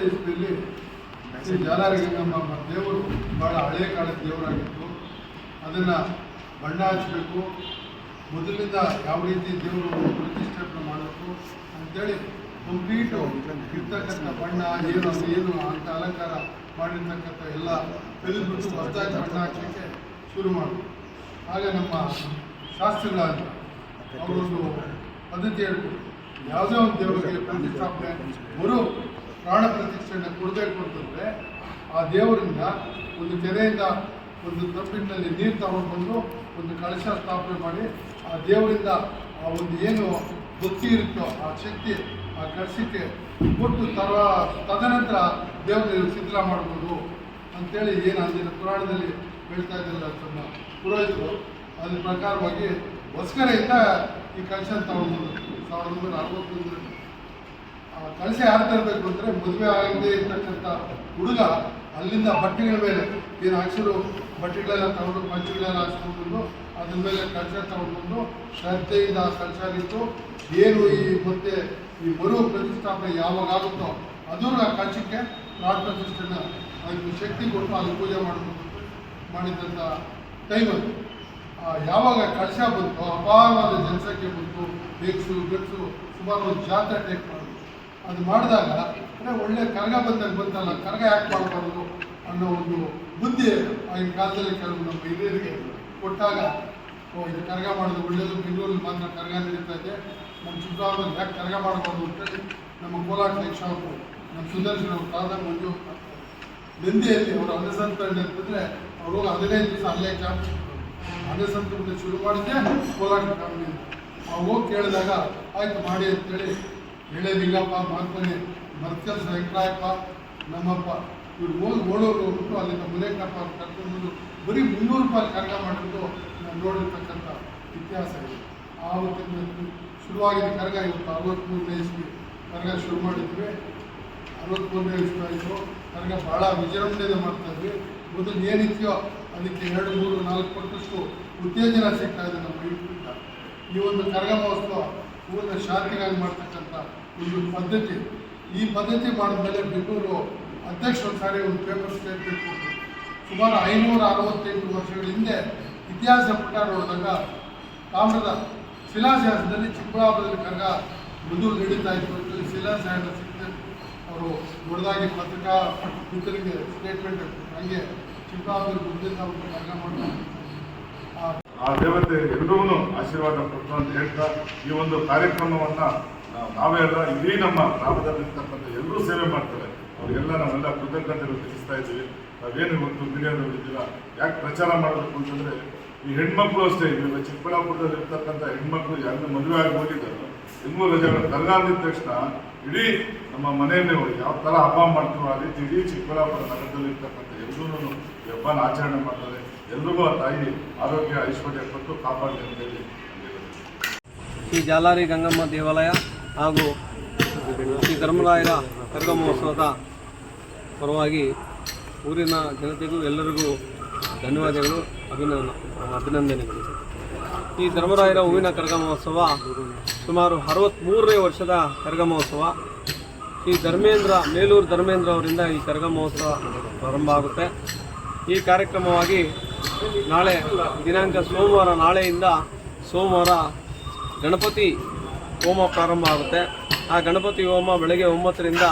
Message Shri ನಮ್ಮ ದೇವರು ಬಹಳ ಹಳೆಯ ಕಾಲದ ದೇವರಾಗಿತ್ತು. ಅದನ್ನು ಬಣ್ಣ ಹಚ್ಚಬೇಕು ಮೊದಲಿಂದ ಯಾವ ರೀತಿ ದೇವರು ಪ್ರತಿಷ್ಠಾಪನೆ ಮಾಡಬೇಕು ಅಂತೇಳಿ ಕಂಪ್ಲೀಟು ಇರ್ತಕ್ಕಂಥ ಬಣ್ಣ, ಏನು ಏನು ಅಂತ ಅಲಂಕಾರ ಮಾಡಿರ್ತಕ್ಕಂಥ ಎಲ್ಲ ತೆಗೆದುಬಿಟ್ಟು ಹೊಸದಾಗಿ ಬಣ್ಣ ಹಾಕಲಿಕ್ಕೆ ಶುರು ಮಾಡಿದ್ರು. ಆಗ ನಮ್ಮ ಶಾಸ್ತ್ರಿಗಳಾದ ಅವರೊಂದು ಪದ್ಧತಿ ಹೇಳ್ಬೋದು ಯಾವುದೇ ಒಂದು ದೇವರಿಗೆ ಪ್ರತಿಷ್ಠಾಪನೆ ಮರು ಪ್ರಾಣ ಪ್ರತಿಷ್ಠೆಯನ್ನು ಕೊಡಬೇಕು ಅಂತಂದರೆ ಆ ದೇವರಿಂದ ಒಂದು ಕೆರೆಯಿಂದ ಒಂದು ತಪ್ಪಿನಲ್ಲಿ ನೀರು ತಗೊಂಡ್ಬಂದು ಒಂದು ಕಳಶ ಸ್ಥಾಪನೆ ಮಾಡಿ ಆ ದೇವರಿಂದ ಆ ಒಂದು ಏನು ಭಕ್ತಿ ಇರುತ್ತೋ ಆ ಶಕ್ತಿ ಆ ಕಳಶಕ್ಕೆ ಕೊಟ್ಟು ತರ ತದನಂತರ ದೇವರಿಗೆ ಸಿದ್ಧ ಮಾಡ್ಬೋದು ಅಂತೇಳಿ ಏನು ಅಂದಿನ ಪುರಾಣದಲ್ಲಿ ಹೇಳ್ತಾ ಇದ್ದಿಲ್ಲ ತಮ್ಮ ಪುರೋಹಿತರು, ಅದ್ರ ಪ್ರಕಾರವಾಗಿ ಹೊಸ್ಕರೆಯಿಂದ ಈ ಕಳಶ ತಗೊಂಡ್ಬೋದು ಸಾವಿರದ ಒಂಬೈನೂರ ಅರವತ್ತೊಂದರಲ್ಲಿ. ಆ ಆಡ್ತಾ ಯಾರು ತರಬೇಕು ಅಂದರೆ ಮದುವೆ ಆಗದೆ ಇರ್ತಕ್ಕಂಥ ಹುಡುಗ ಅಲ್ಲಿಂದ ಬಟ್ಟೆಗಳ ಮೇಲೆ ಏನು ಹಾಕ್ಸಿರು ಬಟ್ಟೆಗಳೆಲ್ಲ ತಗೊಂಡು ಪಂಚಗಳೆಲ್ಲ ಹಾಕ್ಸ್ಕೊಂಡು ಅದ್ರ ಮೇಲೆ ಕಳಶ ತಗೊಂಡ್ಬಂದು ಶ್ರದ್ಧೆಯಿಂದ ಕಲಸಾಗಿತ್ತು ಏನು ಈ ಮತ್ತೆ ಈ ಮರು ಪ್ರತಿಷ್ಠಾಪನೆ ಯಾವಾಗ ಆಗುತ್ತೋ ಅದು ಆ ಕಳಶಕ್ಕೆ ಪ್ರಾಣ ಪ್ರತಿಷ್ಠೆನ ಅದಕ್ಕೆ ಶಕ್ತಿ ಕೊಟ್ಟು ಅದು ಪೂಜೆ ಮಾಡಬೇಕು ಮಾಡಿದಂಥ ಅದು ಯಾವಾಗ ಕಳಶ ಬಂತು ಅಪಾರವಾದ ಜನಸಂಖ್ಯೆ ಬಂತು ಬೇಕ್ಸು ಬೆಕ್ಸು ಸುಮಾರು ಜಾತ್ರೆ ಟೈಪ್ ಅದು ಮಾಡಿದಾಗ ಅಂದರೆ ಒಳ್ಳೆ ಕರಗ ಬಂದಾಗ ಬಂತಲ್ಲ, ಕರಗ ಯಾಕೆ ಮಾಡಬಾರ್ದು ಅನ್ನೋ ಒಂದು ಬುದ್ಧಿ ಆಗಿನ ಕಾಲದಲ್ಲಿ ಕೆಲವು ನಮ್ಮ ಹಿರಿಯರಿಗೆ ಕೊಟ್ಟಾಗ, ಓ, ಇದು ಕರಗ ಮಾಡೋದು ಒಳ್ಳೆಯದು ಬೆಂಗಳೂರಲ್ಲಿ ಮಾತ್ರ ಕರಗ ನಡೀತಾ ಇದೆ. ನಮ್ಮ ಚಿಕ್ಕಬಳ್ಳಾಪುರದಲ್ಲಿ ಯಾಕೆ ಕರಗ ಮಾಡಬಾರ್ದು ಅಂತೇಳಿ ನಮ್ಮ ಕೋಲಾಟ ಶಾಪು ನಮ್ಮ ಸುದರ್ಶನ ಅವ್ರ ತಾದ ಮಂಜು ನಂದಿಯಲ್ಲಿ ಅವರು ಅನ್ನಸಂತರಣೆ ಅಂತಂದರೆ ಅವರು ಹದಿನೈದು ದಿವಸ ಅಲ್ಲೇ ಕ್ಯಾಂಪ್ ಅನ್ನಸಂತರಣೆ ಶುರು ಮಾಡಿದ್ದೆ ಕೋಲಾಟ ಫ್ಯಾಮಿಲಿ ಅವ್ರು ಹೋಗಿ ಕೇಳಿದಾಗ, ಆಯ್ತು ಮಾಡಿ ಅಂತೇಳಿ ಎಳೆ ನಿಂಗಪ್ಪ ಮಹಾತ್ಮನೆ ಮರ್ಕಲ್ ವೆಂಕಟಾಯಪ್ಪ, ನಮ್ಮಪ್ಪ, ಇವ್ರು ಹೋಗಿ ಓಡೋರು ಹೋಗ್ಬಿಟ್ಟು ಅಲ್ಲಿಂದ ಮುಲೇಕಪ್ಪ ಅವ್ರು ಕರ್ಕೊಂಡು ಬರೀ ಮುನ್ನೂರು ರೂಪಾಯಿ ಕರ್ಗ ಮಾಡಿಬಿಟ್ಟು ನಾನು ನೋಡಿರ್ತಕ್ಕಂಥ ಇತಿಹಾಸ ಇದೆ. ಆವತ್ತಿನ ಶುರುವಾಗಿದ್ದ ಕರ್ಗ, ಇವತ್ತು ಅರವತ್ತ್ಮೂರನೇ ಇಸ್ವಿ ಕರ್ಗ ಶುರು ಮಾಡಿದ್ವಿ. ಅರವತ್ತ್ಮೂರನೇ ಇಸ್ವಿ ಆಯಿತು. ಕರ್ಗ ಭಾಳ ವಿಜೃಂಭಣೆಯಿಂದ ಮಾಡ್ತಾಯಿದ್ವಿ. ಮೊದಲು ಏನಿದೆಯೋ ಅದಕ್ಕೆ ಎರಡು, ಮೂರು, ನಾಲ್ಕು ಪಟ್ಟಷ್ಟು ಉತ್ತೇಜನ ಸಿಗ್ತಾ ಇದೆ ನಮ್ಮ ಈ ಒಂದು ಕರಗ ಮಹೋತ್ಸವ ಊರಿನ ಶಾಂತಿಗಾಗಿ ಮಾಡ್ತಕ್ಕಂಥ ಒಂದು ಪದ್ಧತಿ. ಈ ಪದ್ಧತಿ ಮಾಡಿದ್ಮೇಲೆ ಬೆಂಗಳೂರು ಅಧ್ಯಕ್ಷರ ಸಾರಿ ಒಂದು ಪೇಪರ್ ಸ್ಟೇಟ್ಮೆಂಟ್ ಕೊಟ್ಟರು ಸುಮಾರು ಐನೂರ ಅರವತ್ತೆಂಟು ವರ್ಷಗಳ ಹಿಂದೆ ಇತಿಹಾಸ ಪುಟ ನೋಡಿದಾಗ ತಾಮ್ರದ ಶಿಲಾಶಾಸನದಲ್ಲಿ ಚಿಕ್ಕಬಳ್ಳಾಪುರದಲ್ಲಿ ಕರಗ ಮೃದು ನಡೀತಾ ಇತ್ತು ಅಂತೇಳಿ ಶಿಲಾಶಾಸನ ಸಿಕ್ಕಿದೆ. ಅವರು ದೊಡ್ಡದಾಗಿ ಪತ್ರಿಕಾ ಮಿತ್ರರಿಗೆ ಸ್ಟೇಟ್ಮೆಂಟ್ ಹಂಗೆ ಚಿಕ್ಕಬಳ್ಳಾಪುರ ಮುಂದಿನ ಒಂದು ಕರಗ ಮಾಡ್ತಾರೆ ಆ ದೇವತೆ ಎಲ್ಲರೂ ಆಶೀರ್ವಾದ ಕೊಟ್ಟು ಅಂತ ಹೇಳ್ತಾ ಈ ಒಂದು ಕಾರ್ಯಕ್ರಮವನ್ನ ನಾವು- ನಾವೇ ಅಲ್ಲ, ಇಡೀ ನಮ್ಮ ಗ್ರಾಮದಲ್ಲಿರ್ತಕ್ಕಂಥ ಎಲ್ಲರೂ ಸೇವೆ ಮಾಡ್ತಾರೆ. ಅವರಿಗೆಲ್ಲ ನಾವೆಲ್ಲ ಕೃತಜ್ಞತೆಗಳು ತಿಳಿಸ್ತಾ ಇದ್ದೀವಿ. ನಾವೇನು ಇವತ್ತು ಮೀಡಿಯಾದಲ್ಲಿ ಇದ್ದೀರಾ? ಯಾಕೆ ಪ್ರಚಾರ ಮಾಡಬೇಕು ಅಂತಂದ್ರೆ, ಈ ಹೆಣ್ಮಕ್ಳು ಅಷ್ಟೇ ಇವಾಗ ಚಿಕ್ಕಬಳ್ಳಾಪುರದಲ್ಲಿ ಇರ್ತಕ್ಕಂಥ ಹೆಣ್ಮಕ್ಳು ಯಾರು ಮದುವೆ ಆಗಿ ಹೋಗಿದ್ದಾರೆ ಇನ್ನೂ ರಜೆಗಳು ಕರ್ಗ ಅಂದಿದ ತಕ್ಷಣ ಇಡೀ ನಮ್ಮ ಮನೆಯಲ್ಲಿ ಯಾವ ಥರ ಹಬ್ಬ ಮಾಡ್ತೀವೋ, ಆ ರೀತಿ ಇಡೀ ಚಿಕ್ಕಬಳ್ಳಾಪುರ ನಗರದಲ್ಲಿ ಇರ್ತಕ್ಕಂಥ ಎಲ್ಲರೂ ಹಬ್ಬನ ಆಚರಣೆ ಮಾಡ್ತಾರೆ. ಎಲ್ರಿಗೂ ಆ ತಾಯಿ ಆರೋಗ್ಯ, ಐಶ್ವರ್ಯ ಕೊಟ್ಟು ಕಾಪಾಡಲಿ ಅಂತ ಹೇಳಿ. ನಾನು ಶ್ರೀ ಜಾಲಾರಿ ಗಂಗಮ್ಮ ದೇವಾಲಯ. ಹಾಗೂ ಶ್ರೀ ಧರ್ಮರಾಯರ ಕರ್ಗ ಮಹೋತ್ಸವದ ಪರವಾಗಿ ಊರಿನ ಜನತೆಗೂ ಎಲ್ಲರಿಗೂ ಧನ್ಯವಾದಗಳು, ಅಭಿನಂದ, ಅಭಿನಂದನೆಗಳು. ಈ ಧರ್ಮರಾಯರ ಹೂವಿನ ಕರ್ಗ ಮಹೋತ್ಸವ ಸುಮಾರು ಅರವತ್ತ್ಮೂರನೇ ವರ್ಷದ ಕರ್ಗ ಮಹೋತ್ಸವ ಶ್ರೀ ಧರ್ಮೇಂದ್ರ, ಮೇಲೂರು ಧರ್ಮೇಂದ್ರ ಅವರಿಂದ ಈ ಕರ್ಗ ಮಹೋತ್ಸವ ಪ್ರಾರಂಭ ಆಗುತ್ತೆ. ಈ ಕಾರ್ಯಕ್ರಮವಾಗಿ ನಾಳೆ ದಿನಾಂಕ ಸೋಮವಾರ ನಾಳೆಯಿಂದ ಸೋಮವಾರ ಗಣಪತಿ ಹೋಮ ಪ್ರಾರಂಭ ಆಗುತ್ತೆ. ಆ ಗಣಪತಿ ಹೋಮ ಬೆಳಗ್ಗೆ ಒಂಬತ್ತರಿಂದ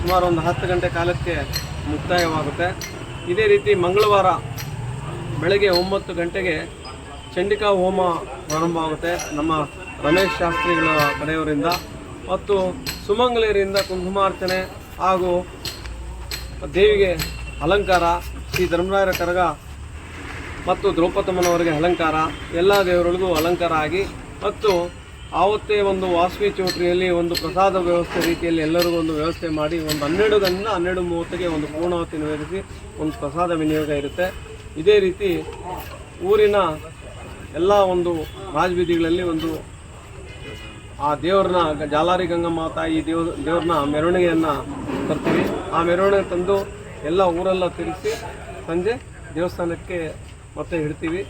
ಸುಮಾರು ಒಂದು ಹತ್ತು ಗಂಟೆ ಕಾಲಕ್ಕೆ ಮುಕ್ತಾಯವಾಗುತ್ತೆ. ಇದೇ ರೀತಿ ಮಂಗಳವಾರ ಬೆಳಗ್ಗೆ ಒಂಬತ್ತು ಗಂಟೆಗೆ ಚಂಡಿಕಾ ಹೋಮ ಪ್ರಾರಂಭ ಆಗುತ್ತೆ ನಮ್ಮ ರಮೇಶ್ ಶಾಸ್ತ್ರಿಗಳ ಕಡೆಯವರಿಂದ ಮತ್ತು ಸುಮಂಗಲಿಯರಿಂದ ಕುಂಕುಮಾರ್ಚನೆ ಹಾಗೂ ದೇವಿಗೆ ಅಲಂಕಾರ, ಶ್ರೀ ಧರ್ಮರಾಯರ ಕರಗ ಮತ್ತು ದ್ರೌಪದಮ್ಮನವರಿಗೆ ಅಲಂಕಾರ, ಎಲ್ಲ ದೇವರುಗಳಿಗೂ ಅಲಂಕಾರ ಆಗಿ ಮತ್ತು ಆವತ್ತೇ ಒಂದು ವಾಸವಿ ಚೌಟ್ರಿಯಲ್ಲಿ ಒಂದು ಪ್ರಸಾದ ವ್ಯವಸ್ಥೆ ರೀತಿಯಲ್ಲಿ ಎಲ್ಲರಿಗೂ ಒಂದು ವ್ಯವಸ್ಥೆ ಮಾಡಿ ಒಂದು ಹನ್ನೆರಡು ಗಂಟೆ ಹನ್ನೆರಡು ಮೂವತ್ತಿಗೆ ಒಂದು ಪೂರ್ಣಾವತಿ ನೆರವೇರಿಸಿ ಒಂದು ಪ್ರಸಾದ ವಿನಿಯೋಗ ಇರುತ್ತೆ. ಇದೇ ರೀತಿ ಊರಿನ ಎಲ್ಲ ಒಂದು ರಾಜಬೀದಿಗಳಲ್ಲಿ ಒಂದು ಆ ದೇವ್ರನ್ನ ಜಾಲಾರಿ ಗಂಗಮ್ಮ ತಾಯಿ ದೇವ್, ದೇವ್ರನ್ನ ಮೆರವಣಿಗೆಯನ್ನು ತರ್ತೀವಿ. ಆ ಮೆರವಣಿಗೆ ತಂದು ಎಲ್ಲ ಊರೆಲ್ಲ ತಿರುಗಿಸಿ ಸಂಜೆ ದೇವಸ್ಥಾನಕ್ಕೆ ಮತ್ತೆ ಇಡ್ತೀವಿ.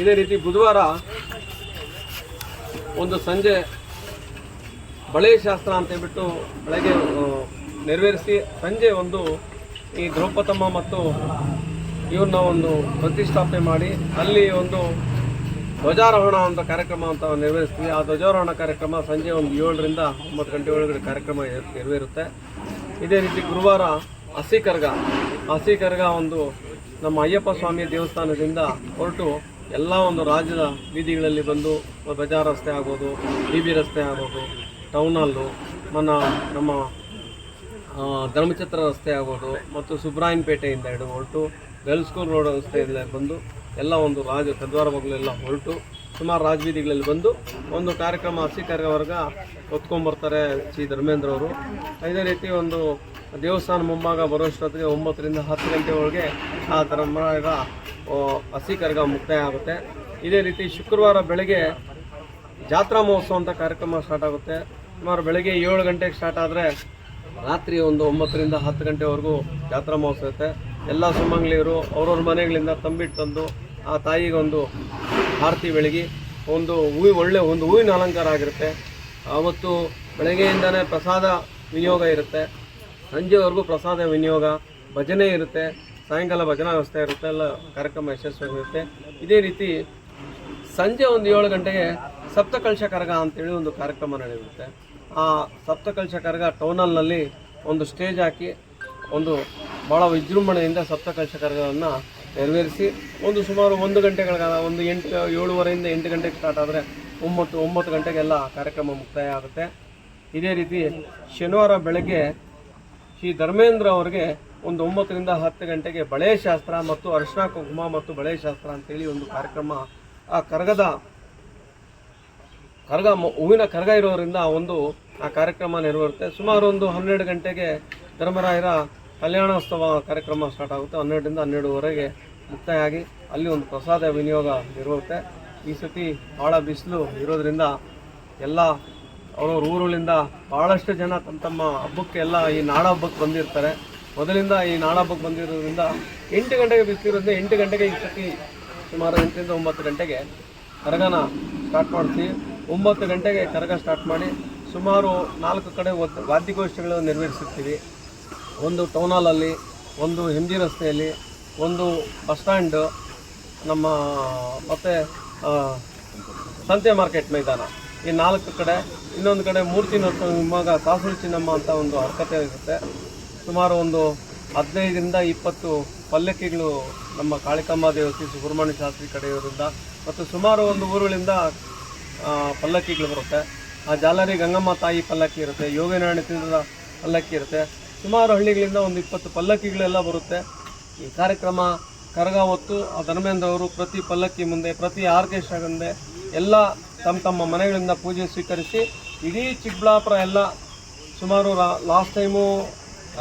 ಇದೇ ರೀತಿ ಬುಧವಾರ ಒಂದು ಸಂಜೆ ಬಳೆ ಶಾಸ್ತ್ರ ಅಂತ ಹೇಳ್ಬಿಟ್ಟು ಬೆಳಗ್ಗೆ ನೆರವೇರಿಸಿ ಸಂಜೆ ಒಂದು ಈ ದ್ರೌಪದಮ್ಮ ಮತ್ತು ಇವ್ರನ್ನ ಒಂದು ಪ್ರತಿಷ್ಠಾಪನೆ ಮಾಡಿ ಅಲ್ಲಿ ಒಂದು ಧ್ವಜಾರೋಹಣ ಅಂತ ಕಾರ್ಯಕ್ರಮ ಅಂತ ನೆರವೇರಿಸ್ತೀವಿ. ಆ ಧ್ವಜಾರೋಹಣ ಕಾರ್ಯಕ್ರಮ ಸಂಜೆ ಒಂದು ಏಳರಿಂದ ಒಂಬತ್ತು ಗಂಟೆ ಒಳಗಡೆ ಕಾರ್ಯಕ್ರಮ ನೆರವೇರುತ್ತೆ. ಇದೇ ರೀತಿ ಗುರುವಾರ ಹಸಿ ಕರ್ಗ ಹಸಿ ಕರ್ಗ ಒಂದು ನಮ್ಮ ಅಯ್ಯಪ್ಪ ಸ್ವಾಮಿ ದೇವಸ್ಥಾನದಿಂದ ಹೊರಟು ಎಲ್ಲ ಒಂದು ರಾಜ್ಯದ ಬೀದಿಗಳಲ್ಲಿ ಬಂದು ಬಜಾರ್ ರಸ್ತೆ ಆಗ್ಬೋದು ಬಿ ಬಿ ರಸ್ತೆ ಆಗ್ಬೋದು ಟೌನ್ ನಮ್ಮ ನಮ್ಮ ಧರ್ಮಛತ್ರ ರಸ್ತೆ ಆಗ್ಬೋದು ಮತ್ತು ಸುಬ್ರಾಯನ್ಪೇಟೆಯಿಂದ ಹಿಡಿದು ಹೊರಟು ಗರ್ಲ್ ಸ್ಕೂಲ್ ರೋಡ್ ರಸ್ತೆಯಿಂದ ಬಂದು ಎಲ್ಲ ಒಂದು ರಾಜ ಕದ್ವಾರ ಮಗಳೆಲ್ಲ ಹೊರಟು. ಸುಮಾರು ರಾಜಬೀದಿಗಳಲ್ಲಿ ಬಂದು ಒಂದು ಕಾರ್ಯಕ್ರಮ ಹಸಿ ಕಾರ್ಯವರ್ಗ ಹೊತ್ಕೊಂಡ್ಬರ್ತಾರೆ ಶ್ರೀ ಧರ್ಮೇಂದ್ರ ಅವರು. ಇದೇ ರೀತಿ ಒಂದು ದೇವಸ್ಥಾನ ಮುಂಭಾಗ ಬರೋಷ್ಟೊತ್ತಿಗೆ ಒಂಬತ್ತರಿಂದ ಹತ್ತು ಗಂಟೆ ಒಳಗೆ ಆ ಧರ್ಮರಾಯರ ಆ, ಹಸಿ ಕರ್ಗ ಮುಕ್ತಾಯ ಆಗುತ್ತೆ. ಇದೇ ರೀತಿ ಶುಕ್ರವಾರ ಬೆಳಗ್ಗೆ ಜಾತ್ರಾ ಮಹೋತ್ಸವ ಅಂತ ಕಾರ್ಯಕ್ರಮ ಸ್ಟಾರ್ಟ್ ಆಗುತ್ತೆ. ಸುಮಾರು ಬೆಳಗ್ಗೆ ಏಳು ಗಂಟೆಗೆ ಸ್ಟಾರ್ಟ್ ಆದರೆ ರಾತ್ರಿ ಒಂದು ಒಂಬತ್ತರಿಂದ ಹತ್ತು ಗಂಟೆವರೆಗೂ ಜಾತ್ರಾ ಮಹೋತ್ಸವ ಇರುತ್ತೆ. ಎಲ್ಲ ಸುಮಂಗ್ಲಿಯರು ಅವ್ರವ್ರ ಮನೆಗಳಿಂದ ತಂಬಿಟ್ಟು ತಂದು ಆ ತಾಯಿಗೆ ಒಂದು ಆರತಿ ಬೆಳಗಿ ಒಂದು ಹೂವಿ ಒಳ್ಳೆ ಒಂದು ಹೂವಿನ ಅಲಂಕಾರ ಆಗಿರುತ್ತೆ. ಆವತ್ತು ಬೆಳಗ್ಗೆಯಿಂದನೇ ಪ್ರಸಾದ ವಿನಿಯೋಗ ಇರುತ್ತೆ. ಸಂಜೆವರೆಗೂ ಪ್ರಸಾದ, ವಿನಿಯೋಗ, ಭಜನೆ ಇರುತ್ತೆ. ಸಾಯಂಕಾಲ ಭಜನಾ ವ್ಯವಸ್ಥೆ ಇರುತ್ತೆ, ಎಲ್ಲ ಕಾರ್ಯಕ್ರಮ ಯಶಸ್ವಿಯಾಗಿರುತ್ತೆ ಇದೇ ರೀತಿ ಸಂಜೆ ಒಂದು ಏಳು ಗಂಟೆಗೆ ಸಪ್ತಕಲ್ಶ ಕರಗ ಅಂತೇಳಿ ಒಂದು ಕಾರ್ಯಕ್ರಮ ನಡೆಯುತ್ತೆ. ಆ ಸಪ್ತಕಲ್ಶ ಕರಗ ಟೌನಲ್ನಲ್ಲಿ ಒಂದು ಸ್ಟೇಜ್ ಹಾಕಿ ಒಂದು ಭಾಳ ವಿಜೃಂಭಣೆಯಿಂದ ಸಪ್ತಕಲ್ಶ ಕರಗವನ್ನು ನೆರವೇರಿಸಿ ಒಂದು ಸುಮಾರು ಒಂದು ಗಂಟೆಗಳ ಒಂದು ಎಂಟು, ಏಳುವರೆಯಿಂದ ಎಂಟು ಗಂಟೆಗೆ ಸ್ಟಾರ್ಟ್ ಆದರೆ ಒಂಬತ್ತು ಒಂಬತ್ತು ಗಂಟೆಗೆಲ್ಲ ಕಾರ್ಯಕ್ರಮ ಮುಕ್ತಾಯ ಆಗುತ್ತೆ. ಇದೇ ರೀತಿ ಶನಿವಾರ ಬೆಳಗ್ಗೆ ಶ್ರೀ ಧರ್ಮೇಂದ್ರ ಅವರಿಗೆ ಒಂದು ಒಂಬತ್ತರಿಂದ ಹತ್ತು ಗಂಟೆಗೆ ಬಳೆ ಶಾಸ್ತ್ರ ಮತ್ತು ಅರ್ಶನ ಕುಂಕುಮ ಮತ್ತು ಬಳೆ ಶಾಸ್ತ್ರ ಅಂತೇಳಿ ಒಂದು ಕಾರ್ಯಕ್ರಮ, ಆ ಕರಗದ, ಕರಗ, ಹೂವಿನ ಕರಗ ಇರೋದ್ರಿಂದ ಒಂದು ಆ ಕಾರ್ಯಕ್ರಮ ನೆರವೇರುತ್ತೆ. ಸುಮಾರು ಒಂದು ಹನ್ನೆರಡು ಗಂಟೆಗೆ ಧರ್ಮರಾಯರ ಕಲ್ಯಾಣೋತ್ಸವ ಕಾರ್ಯಕ್ರಮ ಸ್ಟಾರ್ಟ್ ಆಗುತ್ತೆ. ಹನ್ನೆರಡರಿಂದ ಹನ್ನೆರಡುವರೆಗೆ ಮುಕ್ತಾಯಾಗಿ ಅಲ್ಲಿ ಒಂದು ಪ್ರಸಾದ ವಿನಿಯೋಗ ಇರುತ್ತೆ ಈ ಸತಿ ಭಾಳ ಬಿಸಿಲು ಇರೋದರಿಂದ ಎಲ್ಲ ಅವ್ರವ್ರ ಊರುಗಳಿಂದ ಭಾಳಷ್ಟು ಜನ ತಮ್ಮ ತಮ್ಮ ಹಬ್ಬಕ್ಕೆ ಎಲ್ಲ ಈ ನಾಡ ಹಬ್ಬಕ್ಕೆ ಬಂದಿರ್ತಾರೆ. ಮೊದಲಿಂದ ಈ ನಾಡ ಹಬ್ಬಕ್ಕೆ ಬಂದಿರೋದ್ರಿಂದ ಎಂಟು ಗಂಟೆಗೆ ಬಿಸಿಲಿರೋದ್ರಿಂದ ಎಂಟು ಗಂಟೆಗೆ ಈ ಸತಿ ಸುಮಾರು ಎಂಟರಿಂದ ಒಂಬತ್ತು ಗಂಟೆಗೆ ಕರಗನ ಸ್ಟಾರ್ಟ್ ಮಾಡ್ತೀವಿ. ಒಂಬತ್ತು ಗಂಟೆಗೆ ಕರಗ ಸ್ಟಾರ್ಟ್ ಮಾಡಿ ಸುಮಾರು ನಾಲ್ಕು ಕಡೆ ವಾದ್ಯಗೋಷ್ಠಿಗಳು ನೆರವೇರಿಸುತ್ತೀವಿ. ಒಂದು ಟೌನ್ ಹಾಲಲ್ಲಿ ಒಂದು ಹಿಂದಿ ರಸ್ತೆಯಲ್ಲಿ, ಒಂದು ಬಸ್ ಸ್ಟ್ಯಾಂಡು ನಮ್ಮ ಮತ್ತು ಸಂತೆ ಮಾರ್ಕೆಟ್ ಮೈದಾನ. ಈ ನಾಲ್ಕು ಕಡೆ, ಇನ್ನೊಂದು ಕಡೆ ಮೂರ್ತಿ ಮಗ ಕಾಸೂರು ಚಿನ್ನಮ್ಮ ಅಂತ ಒಂದು ಅರ್ಹತೆ ಇರುತ್ತೆ. ಸುಮಾರು ಒಂದು ಹದಿನೈದರಿಂದ ಇಪ್ಪತ್ತು ಪಲ್ಲಕ್ಕಿಗಳು ನಮ್ಮ ಕಾಳಿಕಮ್ಮ ದೇವಸ್ಥಿ ಸುಬ್ರಹ್ಮಣ್ಯ ಶಾಸ್ತ್ರಿ ಕಡೆಯವರಿಂದ ಮತ್ತು ಸುಮಾರು ಒಂದು ಊರುಗಳಿಂದ ಪಲ್ಲಕ್ಕಿಗಳು ಬರುತ್ತೆ. ಆ ಜಾಲರಿ ಗಂಗಮ್ಮ ತಾಯಿ ಪಲ್ಲಕ್ಕಿ ಇರುತ್ತೆ, ಯೋಗನಾರಾಯಣ ತೀರ್ಥದ ಪಲ್ಲಕ್ಕಿ ಇರುತ್ತೆ. ಸುಮಾರು ಹಳ್ಳಿಗಳಿಂದ ಒಂದು ಇಪ್ಪತ್ತು ಪಲ್ಲಕ್ಕಿಗಳೆಲ್ಲ ಬರುತ್ತೆ. ಈ ಕಾರ್ಯಕ್ರಮ ಕರಗ ಹೊತ್ತು ಆ ಧರ್ಮೇಂದ್ರ ಅವರು ಪ್ರತಿ ಪಲ್ಲಕ್ಕಿ ಮುಂದೆ, ಪ್ರತಿ ಆರ್ಕೆಸ್ಟ್ರಾ ಮುಂದೆ ಎಲ್ಲ ತಮ್ಮ ತಮ್ಮ ಮನೆಗಳಿಂದ ಪೂಜೆ ಸ್ವೀಕರಿಸಿ, ಇಡೀ ಚಿಕ್ಕಬಳ್ಳಾಪುರ ಎಲ್ಲ ಸುಮಾರು ಲಾಸ್ಟ್ ಟೈಮು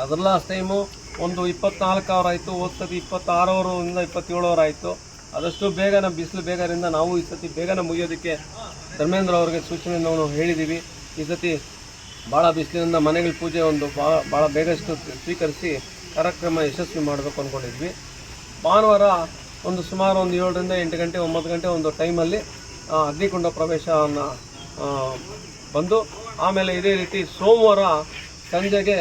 ಅದರ ಲಾಸ್ಟ್ ಟೈಮು ಒಂದು ಇಪ್ಪತ್ನಾಲ್ಕು ಅವರ್ ಆಯಿತು ಹೋದ ಸತಿ ಇಪ್ಪತ್ತಾರವರಿಂದ ಇಪ್ಪತ್ತೇಳವರ ಆಯಿತು. ಆದಷ್ಟು ಬೇಗನ, ಬಿಸಿಲು ಬೇಗರಿಂದ ನಾವು ಈ ಸತಿ ಬೇಗನೆ ಮುಗಿಯೋದಕ್ಕೆ ಧರ್ಮೇಂದ್ರ ಅವರಿಗೆ ಸೂಚನೆಯನ್ನು ನಾವು ಹೇಳಿದ್ದೀವಿ ಈ ಸತಿ ಭಾಳ ಬಿಸಿಲಿನಿಂದ ಮನೆಗಳ ಪೂಜೆ ಒಂದು ಭಾಳ ಭಾಳ ಬೇಗಷ್ಟು ಸ್ವೀಕರಿಸಿ ಕಾರ್ಯಕ್ರಮ ಯಶಸ್ವಿ ಮಾಡಬೇಕು ಅಂದ್ಕೊಂಡಿದ್ವಿ ಭಾನುವಾರ ಒಂದು ಸುಮಾರು ಒಂದು ಏಳರಿಂದ ಎಂಟು ಗಂಟೆ, ಒಂಬತ್ತು ಗಂಟೆ ಒಂದು ಟೈಮಲ್ಲಿ ಅಗ್ನಿಕುಂಡ ಪ್ರವೇಶವನ್ನು ಬಂದು ಆಮೇಲೆ ಇದೇ ರೀತಿ ಸೋಮವಾರ ಸಂಜೆಗೆ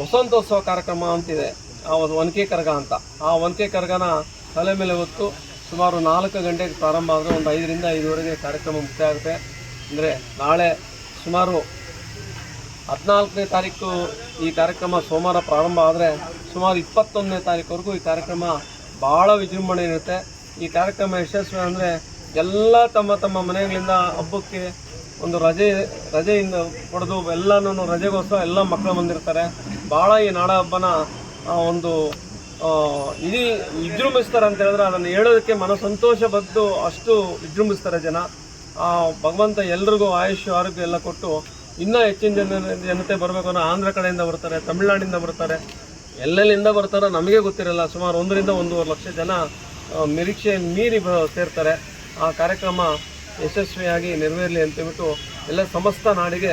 ವಸಂತೋತ್ಸವ ಕಾರ್ಯಕ್ರಮ ಅಂತಿದೆ. ಆ ಒಂದು ಒನಕೆ ಕರಗ ಅಂತ. ಆ ಒನಕೆ ಕರ್ಗನ ತಲೆ ಮೇಲೆ ಹೊತ್ತು ಸುಮಾರು ನಾಲ್ಕು ಗಂಟೆಗೆ ಪ್ರಾರಂಭ ಆದರೆ ಒಂದು ಐದರಿಂದ ಐದುವರೆಗೆ ಕಾರ್ಯಕ್ರಮ ಮುಕ್ತಾಯ ಆಗುತ್ತೆ. ಅಂದರೆ ನಾಳೆ ಸುಮಾರು ಹದಿನಾಲ್ಕನೇ ತಾರೀಕು ಈ ಕಾರ್ಯಕ್ರಮ ಸೋಮವಾರ ಪ್ರಾರಂಭ ಆದರೆ ಸುಮಾರು ಇಪ್ಪತ್ತೊಂದನೇ ತಾರೀಕುವರೆಗೂ ಈ ಕಾರ್ಯಕ್ರಮ ಭಾಳ ವಿಜೃಂಭಣೆ ಇರುತ್ತೆ ಈ ಕಾರ್ಯಕ್ರಮ ಯಶಸ್ವಿ ಅಂದರೆ ಎಲ್ಲ ತಮ್ಮ ತಮ್ಮ ಮನೆಗಳಿಂದ ಹಬ್ಬಕ್ಕೆ ಒಂದು ರಜೆ, ರಜೆಯಿಂದ ಪಡೆದು ಎಲ್ಲನೂ ರಜೆಗೋಸ್ಕರ ಎಲ್ಲ ಮಕ್ಕಳು ಬಂದಿರ್ತಾರೆ. ಭಾಳ ಈ ನಾಡ ಹಬ್ಬನ ಒಂದು ಇಡೀ ವಿಜೃಂಭಿಸ್ತಾರೆ ಅಂತ ಹೇಳಿದ್ರೆ ಅದನ್ನು ಹೇಳೋದಕ್ಕೆ ಮನ ಸಂತೋಷ ಬದ್ದು ಅಷ್ಟು ವಿಜೃಂಭಿಸ್ತಾರೆ ಜನ. ಭಗವಂತ ಎಲ್ರಿಗೂ ಆಯುಷ್ ಆರೋಗ್ಯ ಎಲ್ಲ ಕೊಟ್ಟು ಇನ್ನೂ ಹೆಚ್ಚಿನ ಜನ ಜನತೆ ಬರಬೇಕು ಅನ್ನೋ ಆಂಧ್ರ ಕಡೆಯಿಂದ ಬರ್ತಾರೆ, ತಮಿಳ್ನಾಡಿಂದ ಬರ್ತಾರೆ. ಎಲ್ಲೆಲ್ಲಿಂದ ಬರ್ತಾರೋ ನಮಗೆ ಗೊತ್ತಿರಲ್ಲ. ಸುಮಾರು ಒಂದರಿಂದ ಒಂದೂವರೆ ಲಕ್ಷ ಜನ ನಿರೀಕ್ಷೆ ಮೀರಿ ಸೇರ್ತಾರೆ. ಆ ಕಾರ್ಯಕ್ರಮ ಯಶಸ್ವಿಯಾಗಿ ನೆರವೇರಲಿ ಅಂತೇಳ್ಬಿಟ್ಟು ಎಲ್ಲ ಸಮಸ್ತ ನಾಡಿಗೆ